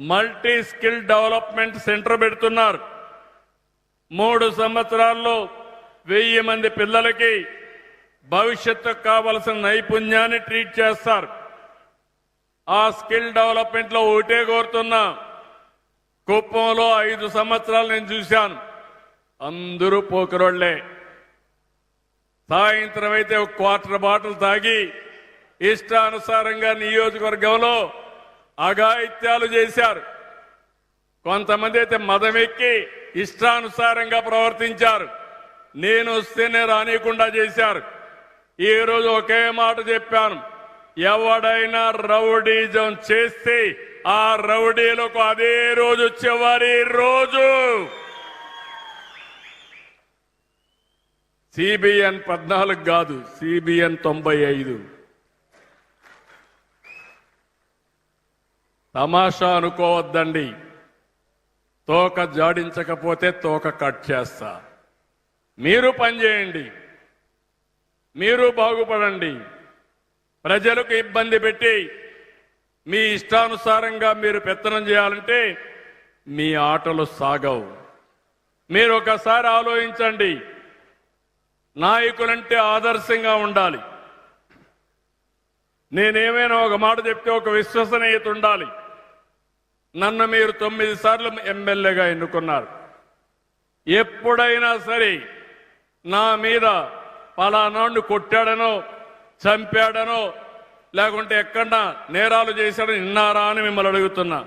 Multi skill development centre పెడుతున్నారు. మూడు సంవత్సరాల్లో వెయ్యి మంది పిల్లలకి భవిష్యత్తుకు కావలసిన నైపుణ్యాన్ని ట్రీట్ చేస్తారు. ఆ స్కిల్ డెవలప్మెంట్లో ఒకటే కోరుతున్నా. కుప్పంలో ఐదు సంవత్సరాలు నేను చూశాను. అందరూ పోకరోళ్ళే. సాయంత్రం అయితే ఒక క్వార్టర్ బాటిల్ తాగి ఇష్టానుసారంగా నియోజకవర్గంలో అఘాయిత్యాలు చేశారు. కొంతమంది అయితే మదమెక్కి ఇష్టానుసారంగా ప్రవర్తించారు. నేను వస్తేనే రానియకుండా చేశారు. ఈ రోజు ఒకే మాట చెప్పాను. ఎవడైనా రౌడీజం చేస్తే ఆ రౌడీలకు అదే రోజు చివరి రోజు. సిబిఎన్ పద్నాలుగు కాదు సిబిఎన్ తొంభై ఐదు. తమాషా అనుకోవద్దండి. తోక జాడించకపోతే తోక కట్ చేస్తా. మీరు పనిచేయండి మీరు బాగుపడండి. ప్రజలకు ఇబ్బంది పెట్టి మీ ఇష్టానుసారంగా మీరు పెత్తనం చేయాలంటే మీ ఆటలు సాగవు. మీరు ఒకసారి ఆలోచించండి. నాయకులంటే ఆదర్శంగా ఉండాలి. నేనేమైనా ఒక మాట చెప్తే ఒక విశ్వసనీయత ఉండాలి. నన్ను మీరు తొమ్మిది సార్లు ఎమ్మెల్యేగా ఎన్నుకున్నారు. ఎప్పుడైనా సరే నా మీద పలానాడు కొట్టాడనో చంపాడనో లేకుంటే ఎక్కడన్నా నేరాలు చేశాడని విన్నారా అని మిమ్మల్ని అడుగుతున్నా.